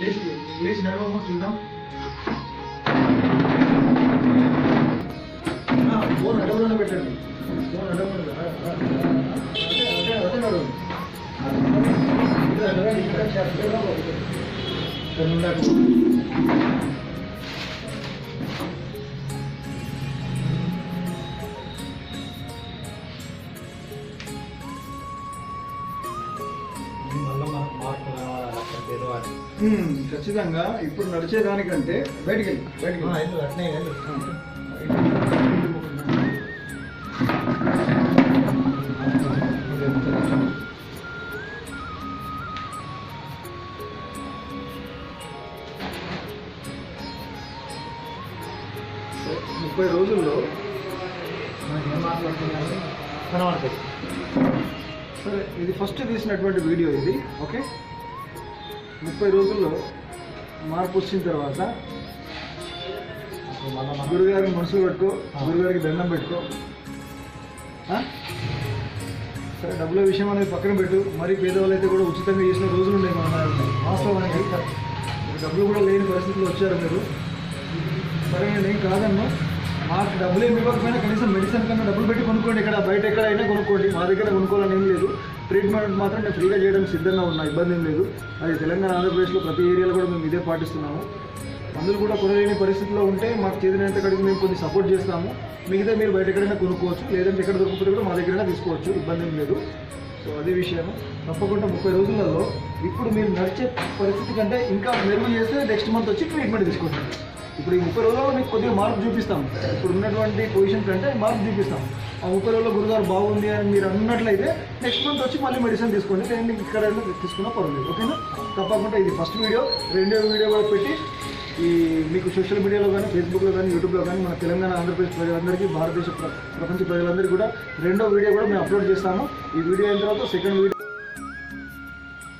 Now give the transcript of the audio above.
లేచి నడవమ్మ చూద్దాం ఫోన్ అడవులోనే పెట్టండి ఫోన్ అడవులో ఇక్కడ ఉమ్, ఖచ్చితంగా ఇప్పుడు నడిచేదానికంటే బయటికి వెళ్ళి బయటికి అట్నే ముప్పై రోజుల్లో ఏం మాట్లాడుతున్నాను కనబడుతుంది సరే ఇది ఫస్ట్ తీసినటువంటి వీడియో ఇది ఓకే? ముప్పై రోజుల్లో మార్పు వచ్చిన తర్వాత అప్పుడు గురుగారికి మనసులో పెట్టుకో గురుగారికి దండం పెట్టుకో. సరే డబ్బుల విషయం అనేది పక్కన పెట్టు. మరి పేదవాళ్ళు అయితే కూడా ఉచితంగా చేసిన రోజులు ఉన్నాయి మన దగ్గర. వాస్తవానికి డబ్బులు కూడా లేని పరిస్థితులు వచ్చారు మీరు. సరే నేను కాదన్ను. మాకు డబ్బులు ఏమి ఇవ్వకపోయినా కనీసం మెడిసిన్ కన్నా డబ్బులు పెట్టి కొనుక్కోండి. ఇక్కడ బయట ఎక్కడైనా కొనుక్కోండి. మా దగ్గర కొనుక్కోవాలని ఏం లేదు. ట్రీట్మెంట్ మాత్రం నేను ఫ్రీగా చేయడం సిద్ధంగా ఉన్నా ఇబ్బంది ఏం లేదు. అది తెలంగాణ ఆంధ్రప్రదేశ్లో ప్రతి ఏరియాలో కూడా మేము ఇదే పాటిస్తున్నాము. మందులు కూడా కొనలేని పరిస్థితిలో ఉంటే మాకు చేతినంత కడిగి మేము కొన్ని సపోర్ట్ చేస్తాము. మిగతా మీరు బయట ఎక్కడైనా కొనుక్కోవచ్చు లేదంటే ఎక్కడ దొరుకుతుంటే కూడా మా దగ్గరైనా తీసుకోవచ్చు ఇబ్బంది ఏం లేదు. సో అదే విషయము. తప్పకుండా ముప్పై రోజులలో ఇప్పుడు మీరు నడిచే పరిస్థితి కంటే ఇంకా మెరుగు చేస్తే నెక్స్ట్ మంత్ వచ్చి ట్రీట్మెంట్ తీసుకుంటాం. ఇప్పుడు ఈ ముప్పై రోజుల్లో మీకు కొద్దిగా మార్పు చూపిస్తాం. ఇప్పుడు ఉన్నటువంటి పొజిషన్ కంటే మార్పు చూపిస్తాం. ఆ ముప్పై రోజుల్లో గురుగారు బాగుంది అని మీరు అన్నట్లయితే నెక్స్ట్ మంత్ వచ్చి మళ్ళీ మెడిసిన్ తీసుకోండి. నేను ఇక్కడ తీసుకున్నా పర్వాలేదు. ఓకేనా? తప్పకుండా ఇది ఫస్ట్ వీడియో రెండో వీడియో కూడా పెట్టి ఈ మీకు సోషల్ మీడియాలో కానీ ఫేస్బుక్లో కానీ యూట్యూబ్లో కానీ మన తెలంగాణ ఆంధ్రప్రదేశ్ ప్రజలందరికీ భారతదేశ ప్ర- ప్రపంచ ప్రజలందరికీ కూడా రెండో వీడియో కూడా మేము అప్లోడ్ చేస్తాము. ఈ వీడియో అయిన తర్వాత సెకండ్ వీడియో